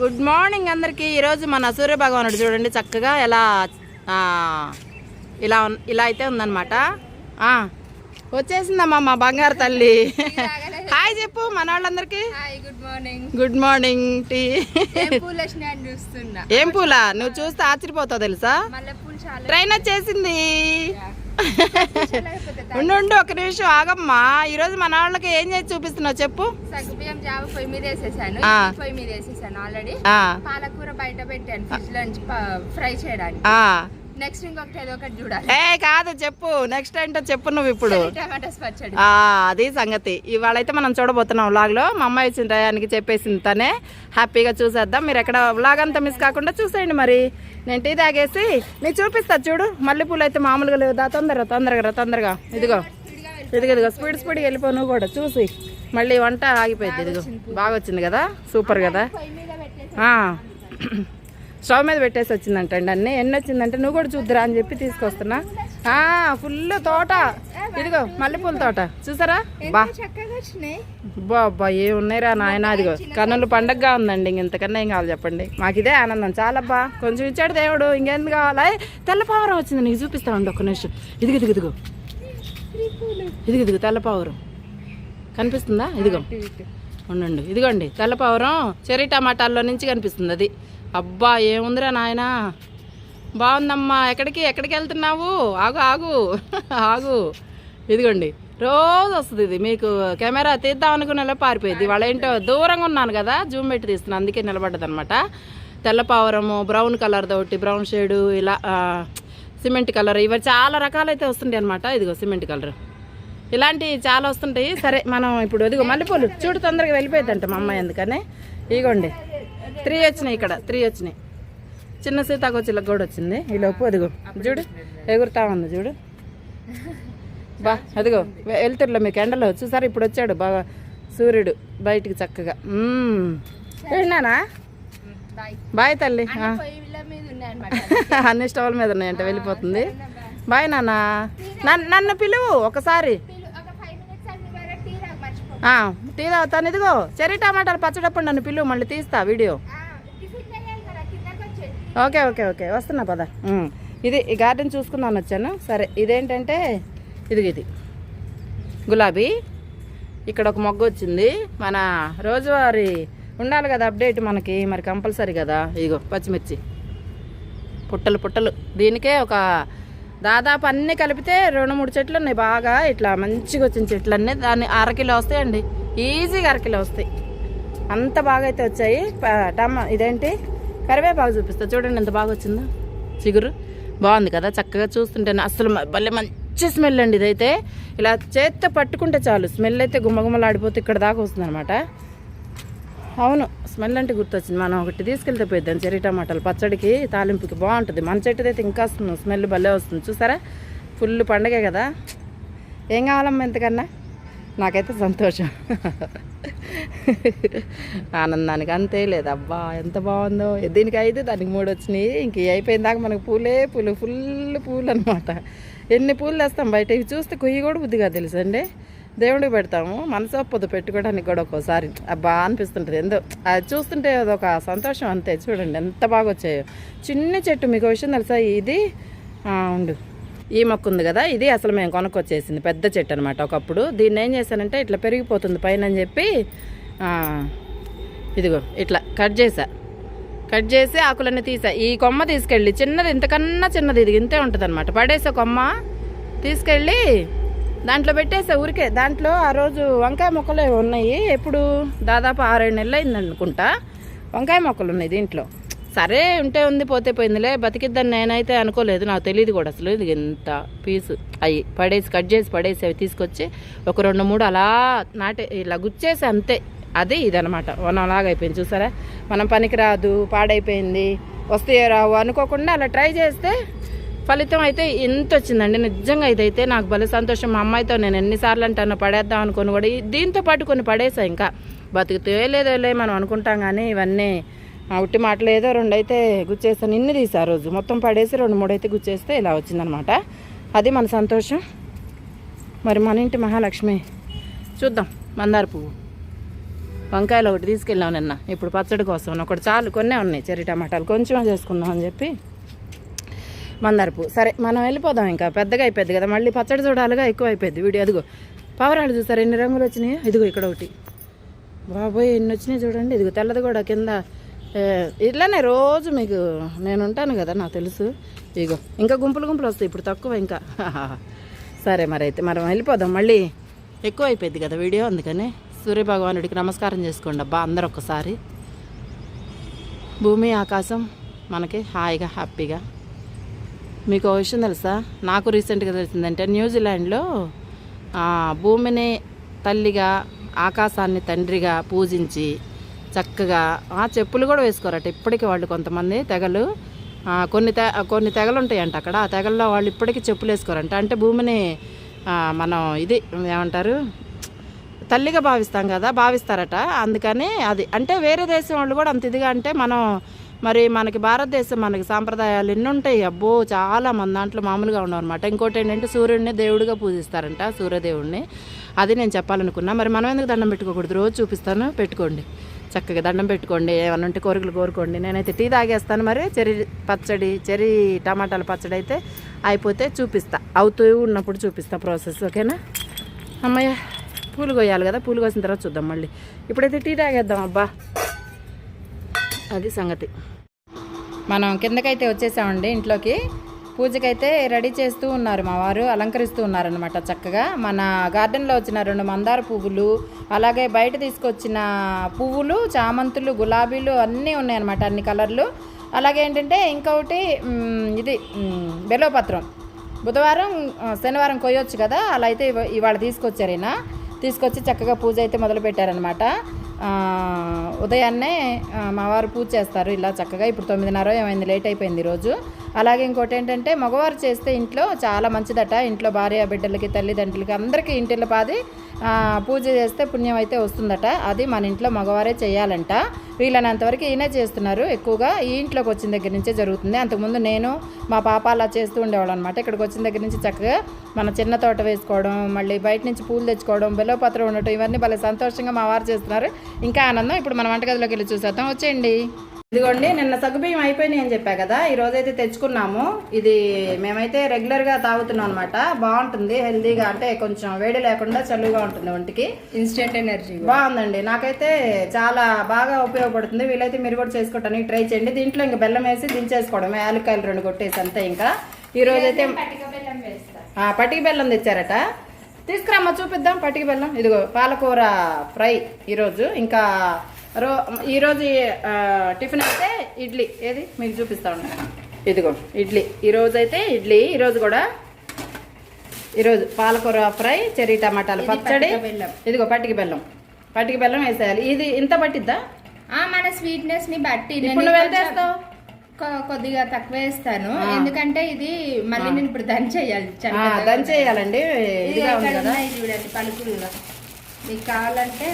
Good morning అందరికీ. ఈరోజు మన సూర్య భగవానుడు చూడండి చక్కగా ఎలా ఇలా ఇలా అయితే ఉందన్నమాట. ఆ, వచ్చేసిందమ్మా మా బంగారు తల్లి. హాయ్ చెప్పు మన వాళ్ళందరికీ good morning. Good morning tea. ఏం పూలు? నువ్వు చూస్తే ఆశ్చర్యపోతావు తెలుసా? ట్రైన్ వచ్చేసింది. ఉండు ఉండు ఒక నిమిషం ఆగమ్మా. ఈరోజు మన వాళ్ళకి ఏం చేసి చూపిస్తున్నావు చెప్పు? సగ్గుబియ్యం జావ పొయ్యి మీద వేసేసాను. పొయ్యి మీద వేసేసాను ఆల్రెడీ. పాలకూర బయట పెట్టాను ఫ్రిడ్జ్ లోంచి ఫ్రై చేయడానికి. నెక్స్ట్ ఇంకొకటి ఏదో ఒకటి చూడాలి. ఏ కాదు చెప్పు. నెక్స్ట్ ఏంటో చెప్పు నువ్వు ఇప్పుడు. టమాటాస్ పచ్చడి. ఆ, అది సంగతి. ఇవాళ అయితే మనం చూడబోతున్నాం వ్లాగ్లో మా అమ్మాయి వచ్చిన టయానికి చెప్పేసింది తనే. హ్యాపీగా చూసేద్దాం. మీరు ఎక్కడ వ్లాగ్ అంతా మిస్ కాకుండా చూసేయండి మరి. నేను టీ తాగేసి నీకు చూపిస్తా చూడు. మల్లెపూలు అయితే మామూలుగా లేవు. దా తొందరగా తొందరగా తొందరగా. ఇదిగో. ఇదిగో ఇదిగో. స్పీడ్ స్పీడ్గా వెళ్ళిపో నువ్వు కూడా. చూసి. మళ్ళీ వంట ఆగిపోయింది. ఇదిగో. బాగా వచ్చింది కదా? సూపర్ కదా? స్టవ్ మీద పెట్టేసి వచ్చిందంటండి అన్నీ. ఎన్ని వచ్చిందంటే నువ్వు కూడా చూద్దురా అని చెప్పి తీసుకొస్తున్నా. ఆ, ఫుల్ తోట. ఇదిగో మల్లెపూల తోట. చూసారా? బా. చక్కగా వచ్చినాయి. బా అబ్బా ఏ ఉన్నాయిరా నాయన అదిగో కన్నులు పండగగా ఉందండి ఇంక ఇంతకన్నా ఏం కావాలి చెప్పండి. మాకు ఇదే ఆనందం. చాలబ్బా. కొంచెం ఇచ్చాడు దేవుడు ఇంకెందుకు కావాలా? తెల్లపావురం వచ్చింది నీకు చూపిస్తా ఉండు ఒక్క నిమిషం. ఇదిగో ఇదిగో ఇదిగో. ఇదిగో ఇదిగో తెల్లపావురం. కనిపిస్తుందా? ఇదిగో. ఉండండి. ఇదిగోండి తెల్లపావురం చెర్రీ టమాటాల్లో నుంచి కనిపిస్తుంది అది. అబ్బా ఏముందిరా నాయనా? బాగుందమ్మా. ఎక్కడికి? ఎక్కడికి వెళ్తున్నావు? ఆగు ఆగు. ఆగు. ఇదిగోండి. రోజు వస్తుంది ఇది. మీకు కెమెరా తీద్దాం అనుకునేలా పారిపోయింది. వాళ్ళ ఏంటో దూరంగా ఉన్నాను కదా జూమ్ పెట్టి తీస్తున్నాను. అందుకే నిలబడ్డది అనమాట తెల్లపావురము బ్రౌన్ కలర్ ఒకటి బ్రౌన్ షేడు ఇలా సిమెంట్ కలర్. ఇవి చాలా రకాలైతే వస్తుంటాయి అనమాట ఇదిగో సిమెంట్ కలర్. ఇలాంటివి చాలా వస్తుంటాయి. సరే మనం ఇప్పుడు ఇదిగో మల్లెపూలు. చూడు తొందరగా వెళ్ళిపోయిందంట మా అమ్మాయి అందుకనే. ఇగోండి త్రీ వచ్చినాయి ఇక్కడ త్రీ వచ్చినాయి. చిన్న సీతాకోచిలకు కూడా వచ్చింది. ఈ లోపు అదిగో చూడు ఎగురుతా ఉంది చూడు. బా అదిగో వెళ్తుర్లో మీకు ఎండలో చూసారు ఇప్పుడు వచ్చాడు బాగా సూర్యుడు బయటికి చక్కగా. వెళ్ళినానా బాయ్ తల్లి. అన్ని స్టవ్ల మీద ఉన్నాయంట వెళ్ళిపోతుంది. బాయ్ నాన్న. నన్ను నన్ను పిలువు ఒకసారి ఒక ఫైవ్ మినిట్స్ అన్ని వరకు టీ రాకు మర్చిపో ఆ, టీ తాగుతాను. ఇదిగో చెర్రీ టమాటాలు పచ్చడప్పుడు నన్ను పిల్లు మళ్ళీ తీస్తా వీడియో. ఓకే ఓకే ఓకే వస్తున్నా పద. ఇది ఈ గార్డెన్ చూసుకుందామని వచ్చాను. సరే ఇదేంటంటే ఇది ఇది. గులాబీ. ఇక్కడ ఒక మొగ్గ వచ్చింది. మన రోజువారీ ఉండాలి కదా అప్డేట్ మనకి మరి కంపల్సరీ కదా. ఇదిగో పచ్చిమిర్చి. పుట్టలు పుట్టలు. దీనికే ఒక దాదాపు అన్నీ కలిపితే రెండు మూడు చెట్లు ఉన్నాయి. బాగా ఇట్లా మంచిగా వచ్చిన చెట్లు అన్నీ దాన్ని అరకిలో వస్తాయండి ఈజీగా అరకిలో వస్తాయి. అంత బాగా అయితే వచ్చాయి టమా ఇదేంటి? కరివేపాకు చూపిస్తా. చూడండి ఎంత బాగా వచ్చిందో. చిగురు. బాగుంది కదా? చక్కగా చూస్తుంటే అసలు భలే మంచి స్మెల్ అండి ఇదైతే. ఇలా చేత్తో పట్టుకుంటే చాలు. స్మెల్ అయితే గుమ్మగుమ్మలాడిపోతే ఇక్కడ దాకా వస్తుంది అనమాట అవును స్మెల్ అంటే గుర్తొచ్చింది. మనం ఒకటి తీసుకెళ్తే పోయిద్దాం. చెరీ టమాటాలు పచ్చడికి తాలింపుకి బాగుంటుంది. మన చెట్టుదైతే ఇంకా వస్తుంది. స్మెల్ భలే వస్తుంది. చూసారా? ఫుల్ పండగే కదా. ఏం కావాలమ్మా ఎంతకన్నా నాకైతే సంతోషం. ఆనందానికి అంతే లేదు. అబ్బా ఎంత బాగుందో. దీనికి అయితే దానికి మూడు వచ్చినాయి. ఇంక అయిపోయిన దాకా మనకు పూలే పూలు ఫుల్ పూలు అనమాట ఎన్ని పూలు తెస్తాం బయట? ఇవి చూస్తే కొయ్యి కూడా బుద్ధిగా తెలుసండి. దేవుడికి పెడతాము మనసు ఒప్పదు పెట్టుకోవడానికి కూడా ఒక్కోసారి. అబ్బా అనిపిస్తుంటుంది. ఎందో అది చూస్తుంటే అదొక సంతోషం అంతే. చూడండి ఎంత బాగా వచ్చాయో. చిన్న చెట్టు మీకు విషయం తెలుసా? ఇది ఉండు. ఈ మొక్క ఉంది కదా ఇది అసలు మేము కొనుక్కొచ్చేసింది. పెద్ద చెట్టు అనమాట ఒకప్పుడు. దీన్ని ఏం చేశానంటే ఇట్లా పెరిగిపోతుంది పైన అని చెప్పి ఇదిగో ఇట్లా కట్ చేసా కట్ చేసి ఆకులన్నీ తీసా ఈ కొమ్మ తీసుకెళ్ళి చిన్నది ఇంతకన్నా చిన్నది ఇది ఇంతే ఉంటుంది అనమాట పడేసే కొమ్మ తీసుకెళ్ళి దాంట్లో పెట్టేసే ఊరికే దాంట్లో ఆ రోజు వంకాయ మొక్కలు ఉన్నాయి. ఎప్పుడు? దాదాపు ఆరేడు నెలలు అయింది అనుకుంటా. వంకాయ మొక్కలు ఉన్నాయి దీంట్లో. సరే ఉంటే ఉంది పోతే పోయిందిలే. బతికిద్దని నేనైతే అనుకోలేదు. నాకు తెలియదు కూడా అసలు. ఇది ఎంత పీసు? అవి పడేసి కట్ చేసి పడేసి అవి తీసుకొచ్చి ఒక రెండు మూడు అలా నాటే ఇలా గుచ్చేసి అంతే. అది ఇదనమాట అలాగ అయిపోయింది. చూసారా? మనం పనికి రాదు పాడైపోయింది. వస్తే రావు అనుకోకుండా అలా ట్రై చేస్తే ఫలితం అయితే ఎంత వచ్చిందండి. నిజంగా ఇదైతే నాకు భలే సంతోషం. మా అమ్మాయితో నేను ఎన్నిసార్లు అంటాను పడేద్దాం అనుకుని కూడా దీంతో పాటు కొన్ని పడేసా ఇంకా. బతుకుతే లేదోలే మనం అనుకుంటాం కానీ ఇవన్నీ ఆ ఉట్టి మాటలు ఏదో రెండు అయితే గుచ్చేస్తాను. ఇన్ని తీసా రోజు. మొత్తం పడేసి రెండు మూడు అయితే గుచ్చేస్తే ఇలా వచ్చిందనమాట. అది మన సంతోషం. మరి మన ఇంటి మహాలక్ష్మి చూద్దాం. మందార పువ్వు. వంకాయలు ఒకటి తీసుకెళ్ళాం నిన్న. ఇప్పుడు పచ్చడి కోసం. ఒకటి చాలు. కొన్నే ఉన్నాయి. చెర్రీ టమాటాలు కొంచెం చేసుకుందాం అని చెప్పి మందారపు. సరే మనం వెళ్ళిపోదాం ఇంకా. పెద్దగా అయిపోద్ది కదా. మళ్ళీ పచ్చడి చూడాలిగా ఎక్కువ అయిపోద్ది వీడియో. అదిగో పవరాలు చూసారు? ఎన్ని రంగులు వచ్చినాయి? ఇదిగో ఇక్కడ ఒకటి. బాబోయ్ ఎన్ని వచ్చినాయి చూడండి. ఇదిగో తెల్లది కూడా కింద. ఇట్లానే రోజు మీకు నేను ఉంటాను కదా నాకు తెలుసు. ఇదిగో ఇంకా గుంపులు గుంపులు వస్తాయి ఇప్పుడు తక్కువ ఇంకా. సరే మరి అయితే మనం వెళ్ళిపోదాం. మళ్ళీ ఎక్కువ అయిపోయింది కదా వీడియో అందుకని సూర్యభగవానుడికి నమస్కారం చేసుకోండి అబ్బా అందరు ఒక్కసారి భూమి ఆకాశం మనకి హాయిగా హ్యాపీగా. మీకు విషయం తెలుసా? నాకు రీసెంట్గా తెలిసిందంటే న్యూజిలాండ్లో భూమిని తల్లిగా ఆకాశాన్ని తండ్రిగా పూజించి చక్కగా ఆ చెప్పులు కూడా వేసుకోరట. ఇప్పటికీ వాళ్ళు కొంతమంది తెగలు కొన్ని తె కొన్ని తెగలు ఉంటాయంట అక్కడ. ఆ తెగల్లో వాళ్ళు ఇప్పటికీ చెప్పులు వేసుకోరంట. అంటే భూమిని మనం ఇది ఏమంటారు? తల్లిగా భావిస్తాం కదా భావిస్తారట. అందుకని అది అంటే వేరే దేశం వాళ్ళు కూడా అంత ఇదిగా అంటే మనం మరి మనకి భారతదేశం మనకి సాంప్రదాయాలు ఎన్ని ఉంటాయి? అబ్బో చాలా మన దాంట్లో మామూలుగా ఉండవు అనమాట ఇంకోటి ఏంటంటే సూర్యుడిని దేవుడిగా పూజిస్తారంట సూర్యదేవుడిని అది నేను చెప్పాలనుకున్నా. మరి మనం ఎందుకు దండం పెట్టుకోకూడదు? రోజు చూపిస్తాను పెట్టుకోండి. చక్కగా దండం పెట్టుకోండి ఏమన్నా ఉంటే కోరికలు కోరుకోండి. నేనైతే టీ తాగేస్తాను మరి. చెరి పచ్చడి చెరి టమాటాల పచ్చడి అయితే అయిపోతే చూపిస్తా. అవుతూ ఉన్నప్పుడు చూపిస్తా ప్రాసెస్ ఓకేనా? అమ్మయ్య పూలు కొయ్యాలి కదా. పూలు కోసిన తర్వాత చూద్దాం మళ్ళీ. ఇప్పుడైతే టీ తాగేద్దాం అబ్బా. అది సంగతి. మనం కిందకైతే వచ్చేసామండి ఇంట్లోకి. పూజకైతే రెడీ చేస్తూ ఉన్నారు మా వారు అలంకరిస్తూ ఉన్నారనమాట చక్కగా. మన గార్డెన్లో వచ్చిన రెండు మందార పువ్వులు అలాగే బయట తీసుకొచ్చిన పువ్వులు చామంతులు గులాబీలు అన్నీ ఉన్నాయన్నమాట అన్ని కలర్లు. అలాగే ఏంటంటే ఇంకొకటి ఇది బెలోపత్రం బుధవారం శనివారం కొయ్యొచ్చు కదా అలా అయితే ఇవాళ తీసుకొచ్చారు ఈయన. తీసుకొచ్చి చక్కగా పూజ అయితే మొదలు పెట్టారనమాట ఉదయాన్నే మావారు మా వారు పూజ చేస్తారు ఇలా చక్కగా. ఇప్పుడు తొమ్మిదిన్నర ఏమైంది లేట్ అయిపోయింది ఈరోజు. అలాగే ఇంకోటి ఏంటంటే మగవారు చేస్తే ఇంట్లో చాలా మంచిదట. ఇంట్లో భార్య బిడ్డలకి తల్లిదండ్రులకి అందరికీ ఇంటిలో పాది పూజ చేస్తే పుణ్యం అయితే వస్తుందట. అది మన ఇంట్లో మగవారే చేయాలంట. వీళ్ళనంతవరకు ఈయనే చేస్తున్నారు. ఎక్కువగా ఈ ఇంట్లోకి వచ్చిన దగ్గర నుంచే జరుగుతుంది. అంతకుముందు నేను మా పాప అలా చేస్తూ ఉండేవాళ్ళు అనమాట ఇక్కడికి వచ్చిన దగ్గర నుంచి చక్కగా మన చిన్న తోట వేసుకోవడం మళ్ళీ బయట నుంచి పూలు తెచ్చుకోవడం బెల్లపత్రం ఉండటం ఇవన్నీ భలే సంతోషంగా మా వారు చేస్తున్నారు. ఇంకా ఆనందం. ఇప్పుడు మన వంటగదిలోకి వెళ్ళి చూసేద్దాం. వచ్చేయండి. ఇదిగోండి నిన్న సగ్గుబియ్యం అయిపోయినాయి అని చెప్పా కదా ఈ రోజైతే తెచ్చుకున్నాము. ఇది మేమైతే రెగ్యులర్గా తాగుతున్నాం అనమాట బాగుంటుంది హెల్దీగా అంటే కొంచెం వేడి లేకుండా చలువుగా ఉంటుంది ఒంటికి. ఇన్స్టెంట్ ఎనర్జీ బాగుందండి. నాకైతే చాలా బాగా ఉపయోగపడుతుంది. వీలైతే మీరు కూడా చేసుకోవటానికి ట్రై చేయండి. దీంట్లో ఇంకా బెల్లం వేసి దించేసుకోవడం. యాలక్కాయలు రెండు కొట్టేసి అంతే ఇంకా. ఈ రోజైతే పటికి బెల్లం తెచ్చారట. తీసుకురామ్మా చూపిద్దాం. పటికి బెల్లం ఇదిగో పాలకూర ఫ్రై ఈరోజు. ఇంకా రో ఈరోజు టిఫిన్ అయితే ఇడ్లీ. ఏది? మీకు చూపిస్తా ఉన్నాను ఇదిగో ఇడ్లీ. ఈరోజు అయితే ఇడ్లీ. ఈరోజు కూడా ఈరోజు పాలకూర ఫ్రై చెర్రీ టమాటాలు పచ్చడి. ఇదిగో పటికి బెల్లం పటికి బెల్లం వేసేయాలి. ఇది ఇంత పట్టిద్దా? ఆ మన స్వీట్నెస్ని బట్టి. ఇప్పుడు నువ్వు కొద్దిగా తక్కువ వేస్తాను. ఎందుకంటే ఇది మళ్ళీ నేను ఇప్పుడు దంచి చేయాలి. చాలా ఆ, పెద్దగా దంచేయాలండి చూడండి పలుకులు మీకు కావాలంటే.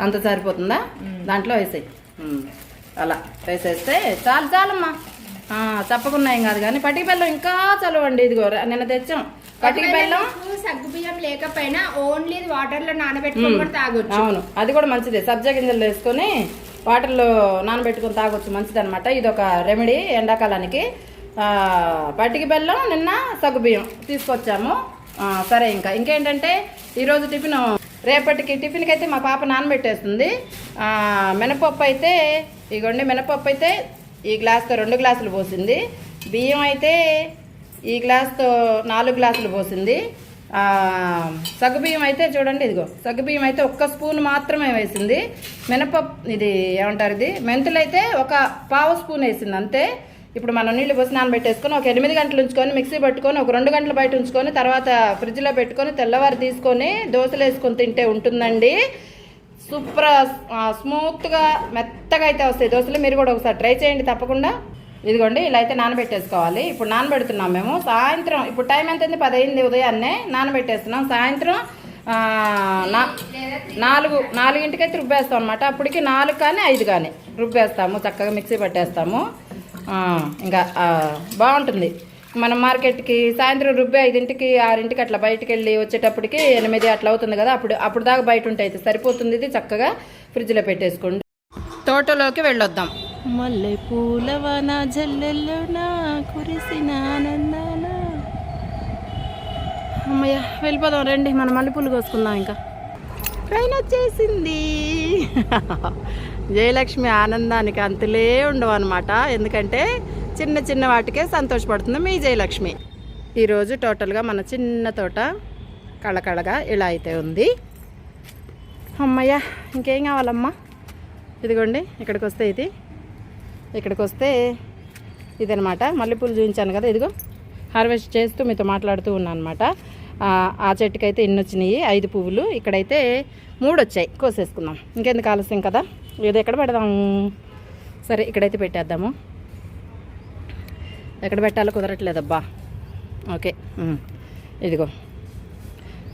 అంత సరిపోతుందా. దాంట్లో వేసేయి. అలా వేసేస్తే చాలు చాలమ్మా. తప్పకుండా ఏం కాదు కానీ పటికి బెల్లం ఇంకా చలవండి. ఇదిగో నిన్న తెచ్చాం. పటికి బెల్లం. సగ్గు బియ్యం లేకపోయినా ఓన్లీ వాటర్లో నానబెట్టుకొని తాగొచ్చు. అవును. అది కూడా మంచిదే. సబ్జా గింజలు వేసుకొని వాటర్లో నానబెట్టుకొని తాగొచ్చు మంచిదనమాట ఇది ఒక రెమెడీ ఎండాకాలానికి. ఆ, పటికి బెల్లం నిన్న సగ్గుబియ్యం తీసుకొచ్చాము. సరే ఇంకా. ఇంకేంటంటే ఈరోజు టిఫిన్ రేపటికి టిఫిన్కి అయితే మా పాప నానబెట్టేస్తుంది. మినపప్పు అయితే ఇగోండి మినపప్పు అయితే ఈ గ్లాస్తో రెండు గ్లాసులు పోసింది. బియ్యం అయితే ఈ గ్లాస్తో నాలుగు గ్లాసులు పోసింది. సగ్గుబియ్యం అయితే చూడండి ఇదిగో. సగ్గుబియ్యం అయితే ఒక్క స్పూన్ మాత్రమే వేసింది. మినపప్పు ఇది ఏమంటారు ఇది? మెంతులు అయితే ఒక పావు స్పూన్ వేసింది అంతే. ఇప్పుడు మనం నీళ్ళు పోసి నానబెట్టేసుకొని ఒక ఎనిమిది గంటలు ఉంచుకొని మిక్సీ పట్టుకొని ఒక రెండు గంటలు బయట ఉంచుకొని తర్వాత ఫ్రిడ్జ్లో పెట్టుకొని తెల్లవారు తీసుకొని దోశలు వేసుకొని తింటే ఉంటుందండి. సూపర్ స్మూత్గా మెత్తగా అయితే వస్తాయి దోశలు. మీరు కూడా ఒకసారి ట్రై చేయండి తప్పకుండా. ఇదిగోండి ఇలా అయితే నానబెట్టేసుకోవాలి. ఇప్పుడు నానబెడుతున్నాం మేము. సాయంత్రం ఇప్పుడు టైం ఎంత అయింది పది అయింది ఉదయాన్నే నానబెట్టేస్తున్నాం. సాయంత్రం నా- నాలుగు నాలుగింటికైతే రుబ్బేస్తాం అనమాట అప్పటికి నాలుగు కానీ ఐదు కానీ రుబ్బేస్తాము. చక్కగా మిక్సీ పట్టేస్తాము. ఇంకా బాగుంటుంది. మనం మార్కెట్కి సాయంత్రం రుబ్బి ఐదింటికి ఆరింటికి అట్లా బయటకు వెళ్ళి వచ్చేటప్పటికి ఎనిమిది అట్లా అవుతుంది కదా. అప్పుడు అప్పుడు దాకా బయట ఉంటే అయితే సరిపోతుంది. ఇది చక్కగా ఫ్రిడ్జ్లో పెట్టేసుకోండి. తోటలోకి వెళ్ళొద్దాం. మల్లె పూలవన జల్లెల్లోన కురిసిన ఆనందాన. అమ్మయ్య వెళ్ళిపోదాం రండి మనం మల్లెపూలు కోసుకుందాం ఇంకా. ట్రైన్ వచ్చేసింది. జయలక్ష్మి ఆనందానికి అంతులే ఉండవు అనమాట ఎందుకంటే చిన్న చిన్న వాటికే సంతోషపడుతుంది మీ జయలక్ష్మి. ఈరోజు టోటల్గా మన చిన్న తోట కళకళగా ఇలా అయితే ఉంది. అమ్మయ్య ఇంకేం కావాలమ్మా? ఇదిగోండి ఇక్కడికి వస్తే ఇది. ఇక్కడికి వస్తే ఇదనమాట. మల్లెపూలు చూపించాను కదా ఇదిగో. హార్వెస్ట్ చేస్తూ మీతో మాట్లాడుతూ ఉన్నాను అనమాట ఆ అయితే ఇన్ని వచ్చినాయి ఐదు పువ్వులు. ఇక్కడైతే మూడు వచ్చాయి కోసేసుకుందాం. ఇంకెందుకు ఆలస్యం కదా? ఏదో ఎక్కడ పెడదాం? సరే ఇక్కడైతే పెట్టేద్దాము. ఎక్కడ పెట్టాలో కుదరట్లేదబ్బా. ఓకే ఇదిగో.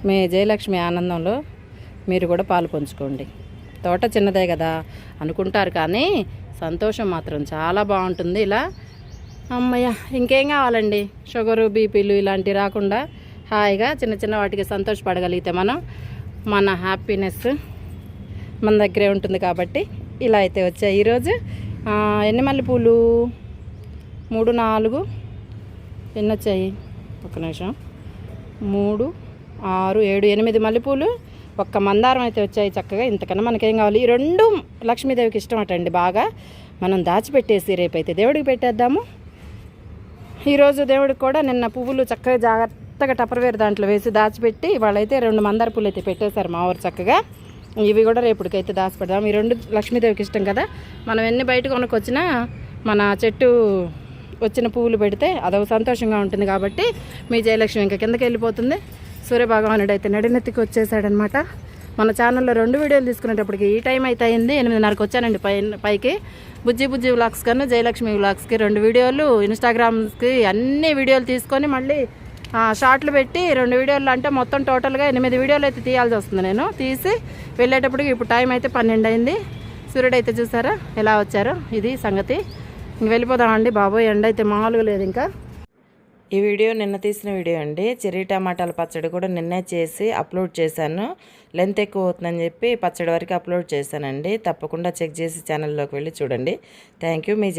మీ జయలక్ష్మి ఆనందంలో మీరు కూడా పాలు పంచుకోండి. తోట చిన్నదే కదా అనుకుంటారు కానీ సంతోషం మాత్రం చాలా బాగుంటుంది. ఇలా అమ్మయ్య ఇంకేం కావాలండి? షుగరు బీపీలు ఇలాంటివి రాకుండా హాయిగా చిన్న చిన్న వాటికి సంతోషపడగలిగితే మనం మన హ్యాపీనెస్ మన దగ్గరే ఉంటుంది కాబట్టి ఇలా అయితే వచ్చాయి. ఈరోజు ఎన్ని మల్లెపూలు? మూడు నాలుగు ఎన్ని వచ్చాయి? ఒక నిమిషం. మూడు ఆరు ఏడు ఎనిమిది మల్లెపూలు ఒక్క మందారం అయితే వచ్చాయి చక్కగా. ఇంతకన్నా మనకేం కావాలి? ఈ రెండు లక్ష్మీదేవికి ఇష్టం అటండి బాగా. మనం దాచిపెట్టేసి రేపైతే దేవుడికి పెట్టేద్దాము. ఈరోజు దేవుడికి కూడా నిన్న పువ్వులు చక్కగా జాగ్రత్తగా టపర్వేర్ దాంట్లో వేసి దాచిపెట్టి వాళ్ళైతే రెండు మందార పూలు అయితే పెట్టేశారు మా ఊరు చక్కగా. ఇవి కూడా రేపుడికైతే దాచిపెడదాం. ఈ రెండు లక్ష్మీదేవికి ఇష్టం కదా. మనం ఎన్ని బయట కొనుక్కొచ్చినా మన చెట్టు వచ్చిన పువ్వులు పెడితే అదొక సంతోషంగా ఉంటుంది కాబట్టి మీ జయలక్ష్మి ఇంకా కిందకి వెళ్ళిపోతుంది. సూర్యభగవానుడు అయితే నడినెత్తికి వచ్చేసాడనమాట. మన ఛానల్లో రెండు వీడియోలు తీసుకునేటప్పటికి ఈ టైం అయితే అయింది ఎనిమిదిన్నరకు వచ్చానండి పై పైకి. బుజ్జి బుజ్జి వ్లాగ్స్ కన్నా జయలక్ష్మి వ్లాగ్స్కి రెండు వీడియోలు ఇన్స్టాగ్రామ్స్కి అన్ని వీడియోలు తీసుకొని మళ్ళీ షార్ట్లు పెట్టి రెండు వీడియోలు అంటే మొత్తం టోటల్గా ఎనిమిది వీడియోలు అయితే తీయాల్సి వస్తుంది నేను. తీసి వెళ్ళేటప్పటికి ఇప్పుడు టైం అయితే పన్నెండు అయింది సూర్యుడు అయితే చూసారా ఎలా వచ్చారో ఇది సంగతి. ఇంక వెళ్ళిపోదామండి బాబోయ్ ఎండ అయితే మామూలుగా లేదు ఇంకా. ఈ వీడియో నిన్న తీసిన వీడియో అండి. చెర్రీ టమాటాల పచ్చడి కూడా నిన్నే చేసి అప్లోడ్ చేశాను. లెంత్ ఎక్కువ అవుతుందని చెప్పి పచ్చడి వరకు అప్లోడ్ చేశానండి. తప్పకుండా చెక్ చేసి ఛానల్లోకి వెళ్ళి చూడండి. Thank you me